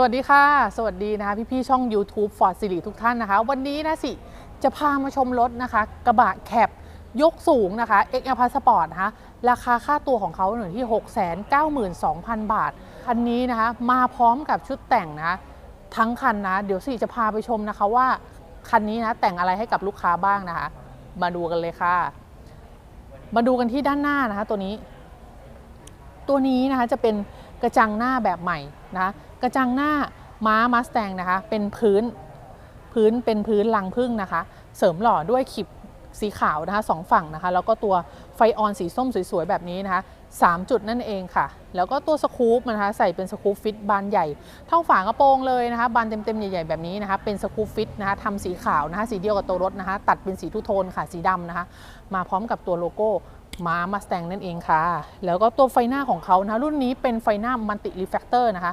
สวัสดีค่ะ สวัสดีนะคะพี่ๆช่อง YouTube Ford s i r i ทุกท่านนะคะ วันนี้นะสิ จะพามาชมรถนะคะ กระบะแคบยกสูงนะคะ X a p a s Sport นะคะราคาค่าตัวของเขาอยู่ที่ 692,000 บาท คันนี้นะคะ มาพร้อมกับชุดแต่งนะทั้งคันนะ เดี๋ยวสิจะพาไปชมนะคะว่า คันนี้นะแต่งอะไรให้กับลูกค้าบ้างนะคะ มาดูกันเลยค่ะ มาดูกันที่ด้านหน้านะคะตัวนี้ ตัวนี้นะคะจะเป็นกระจังหน้าแบบใหม่นะะ กระจังหน้าม้ามาสแตงนะคะ เป็นพื้นพื้นเป็นพื้นลังพึ่งนะคะ เสริมหล่อด้วยขีบสีขาวนะคะสองฝั่งนะคะ แล้วก็ตัวไฟออนสีส้มสวยๆ แบบนี้นะคะสามจุดนั่นเองค่ะ แล้วก็ตัวสกู๊ปนะคะใส่เป็นสกู๊ปฟิตบานใหญ่ เท่าฝากระโปรงเลยนะคะ บานเต็มๆ ใหญ่ๆ แบบนี้นะคะ เป็นสกู๊ปฟิตนะคะทำสีขาวนะคะ สีเดียวกับตัวรถนะคะ ตัดเป็นสีทุโทนค่ะ สีดำนะคะ มาพร้อมกับตัวโลโก้ม้ามาสแตงนั่นเองค่ะ แล้วก็ตัวไฟหน้าของเขานะรุ่นนี้เป็นไฟหน้ามัลติรีแฟกเตอร์นะคะ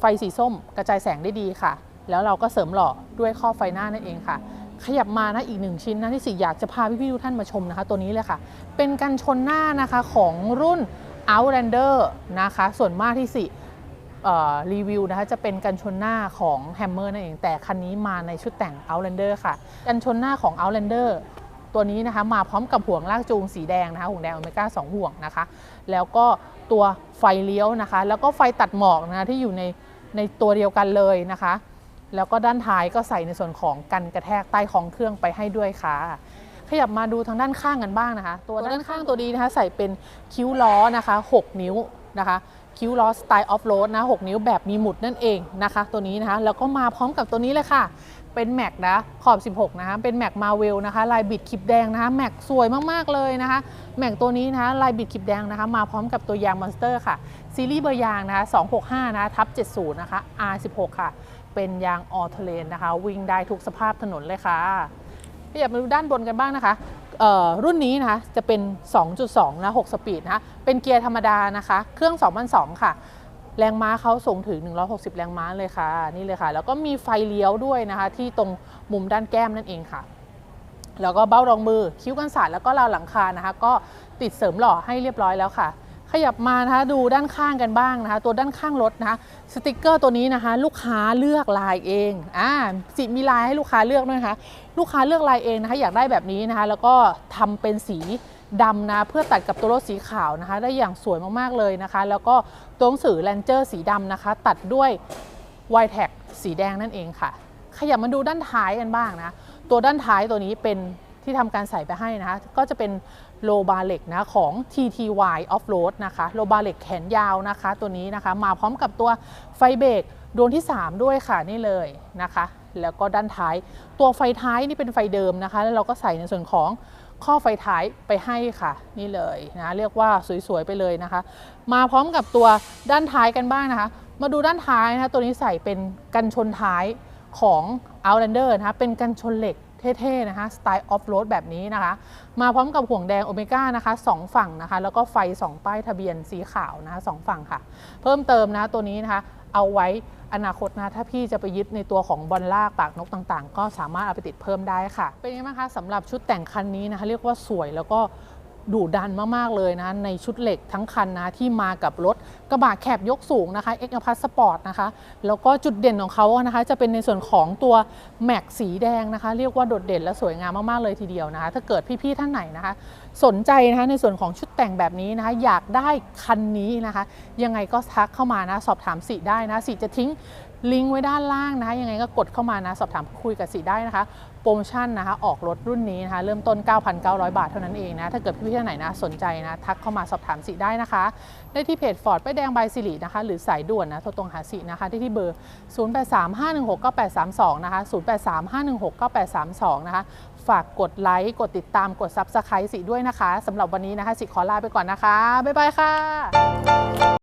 ไฟสีส้มกระจายแสงได้ดีค่ะ แล้วเราก็เสริมหล่อด้วยข้อบไฟหน้านั่นเองค่ะ ขยับมานะอีกหนึ่งชิ้นนะที่สิอยากจะพาพี่ๆทุกท่านมาชมนะคะ ตัวนี้เลยค่ะ เป็นกันชนหน้านะคะของรุ่น Outlander นะคะ ส่วนมากที่สี่รีวิวนะคะจะเป็นกันชนหน้าของ Hammer นั่นเอง แต่คันนี้มาในชุดแต่ง Outlander ค่ะ กันชนหน้าของ Outlander ตัวนี้นะคะมาพร้อมกับห่วงลากจูงสีแดงนะคะห่วงแดงโอเมก้า2ห่วงนะคะ แล้วก็ตัวไฟเลี้ยวนะคะ แล้วก็ไฟตัดหมอกนะคะที่อยู่ใน ในตัวเดียวกันเลยนะคะ แล้วก็ด้านท้ายก็ใส่ในส่วนของกันกระแทกใต้ของเครื่องไปให้ด้วยค่ะ ขยับมาดูทางด้านข้างกันบ้างนะคะ ตัวด้านข้างตัวนี้นะคะ ใส่เป็นคิ้วล้อนะคะ 6 นิ้วนะคะ คิวล้อสไตล์ออฟโรดนะ 6 นิ้วแบบมีหมุดนั่นเองนะคะ ตัวนี้นะคะ แล้วก็มาพร้อมกับตัวนี้เลยค่ะ เป็นแม็กนะ ขอบ 16 นะคะ เป็นแม็กมาเวลนะคะ ลายบิดคลิปแดงนะคะแม็กสวยมาก ๆ เลยนะคะ แม็กตัวนี้นะคะลายบิดคลิปแดงนะคะ มาพร้อมกับตัวยางมอนสเตอร์ค่ะ ซีรีส์เบอร์ยางนะคะ 265 นะทับ 70 นะคะ R16 ค่ะ เป็นยางออเทเลนนะคะ วิ่งได้ทุกสภาพถนนเลยค่ะขยับมาดูด้านบนกันบ้างนะคะ รุ่นนี้นะคะจะเป็น 2.2 นะ 6 สปีดนะคะเป็นเกียร์ธรรมดานะคะ เครื่อง 2002 ค่ะ แรงม้าเขาสูงถึง 160 แรงม้าเลยค่ะ นี่เลยค่ะ แล้วก็มีไฟเลี้ยวด้วยนะคะ ที่ตรงมุมด้านแก้มนั่นเองค่ะ แล้วก็เบ้ารองมือ คิ้วกันสาสตร์แล้วก็ราวหลังคานะคะ ก็ติดเสริมหล่อให้เรียบร้อยแล้วค่ะ ขยับมานะคะดูด้านข้างกันบ้างนะคะ ตัวด้านข้างรถนะคะสติกเกอร์ตัวนี้นะคะ ลูกค้าเลือกลายเองอ่าสิมีลายให้ลูกค้าเลือกด้วยนะคะลูกค้าเลือกลายเองนะคะ อยากได้แบบนี้นะคะ แล้วก็ทำเป็นสีดำนะเพื่อตัดกับตัวรถสีขาวนะคะ ได้อย่างสวยมากๆเลยนะคะ แล้วก็ตัวหนังสือแลนเจอร์สีดำนะคะ ตัดด้วยไวแท็กสีแดงนั่นเองค่ะ ขยับมาดูด้านท้ายกันบ้างนะ ตัวด้านท้ายตัวนี้เป็น ที่ทำการใส่ไปให้นะคะ ก็จะเป็นโลบาเล็กนะของ TTY Offroad นะคะ โลบาเล็กแขนยาวนะคะ ตัวนี้นะคะมาพร้อมกับตัวไฟเบรกดวงที่ 3 ด้วยค่ะนี่เลยนะคะ แล้วก็ด้านท้าย ตัวไฟท้ายนี่เป็นไฟเดิมนะคะ แล้วเราก็ใส่ในส่วนของข้อไฟท้ายไปให้ค่ะ นี่เลยนะเรียกว่าสวยๆไปเลยนะคะ มาพร้อมกับตัวด้านท้ายกันบ้างนะคะ มาดูด้านท้ายนะคะตัวนี้ใส่เป็นกันชนท้ายของ Outlander นะคะเป็นกันชนเหล็ก เท่ๆนะคะสไตล์ออฟโรดแบบนี้นะคะ มาพร้อมกับห่วงแดงโอเมก้านะคะสองฝั่งนะคะ แล้วก็ไฟ 2 ป้ายทะเบียนสีขาวนะคะสองฝั่งค่ะ เพิ่มเติมนะตัวนี้นะคะ เอาไว้อนาคตนะถ้าพี่จะไปยึดในตัวของบอลลากปากนกต่างๆ ก็สามารถเอาไปติดเพิ่มได้ค่ะ เป็นยังไงบ้างคะสำหรับชุดแต่งคันนี้นะคะ เรียกว่าสวยแล้วก็ ดุดันมากๆเลยนะในชุดเหล็กทั้งคันนะที่มากับรถกระบะแคบยกสูงนะคะ X p a s Sport นะคะ แล้วก็จุดเด่นของเขานะคะจะเป็นในส่วนของตัวแม็กสีแดงนะคะ เรียกว่าโดดเด่นและสวยงามมากๆเลยทีเดียวนะคะ ถ้าเกิดพี่ๆท่านไหนนะคะ สนใจนะคะในส่วนของชุดแต่งแบบนี้นะคะ อยากได้คันนี้นะคะ ยังไงก็ทักเข้ามานะสอบถามสิได้นะสิจะทิ้ง ลิงก์ไว้ด้านล่างนะคะ ยังไงก็กดเข้ามานะ สอบถามคุยกับสิได้นะคะ โปรโมชั่นนะคะ ออกรถรุ่นนี้นะคะ เริ่มต้น 9,900 บาทเท่านั้นเองนะ ถ้าเกิดพี่ๆท่านไหนนะ สนใจนะ ทักเข้ามาสอบถามสิได้นะคะ ได้ที่เพจฟอร์ดป้ายแดงบายสิรินะคะ หรือสายด่วนนะ โทรตรงหาสินะคะ ได้ที่เบอร์ 0835169832 นะคะ 0835169832 นะคะ ฝากกดไลค์ กดติดตาม กด Subscribe สิด้วยนะคะสำหรับวันนี้นะคะสิขอลาไปก่อนนะคะ บ๊ายบายค่ะ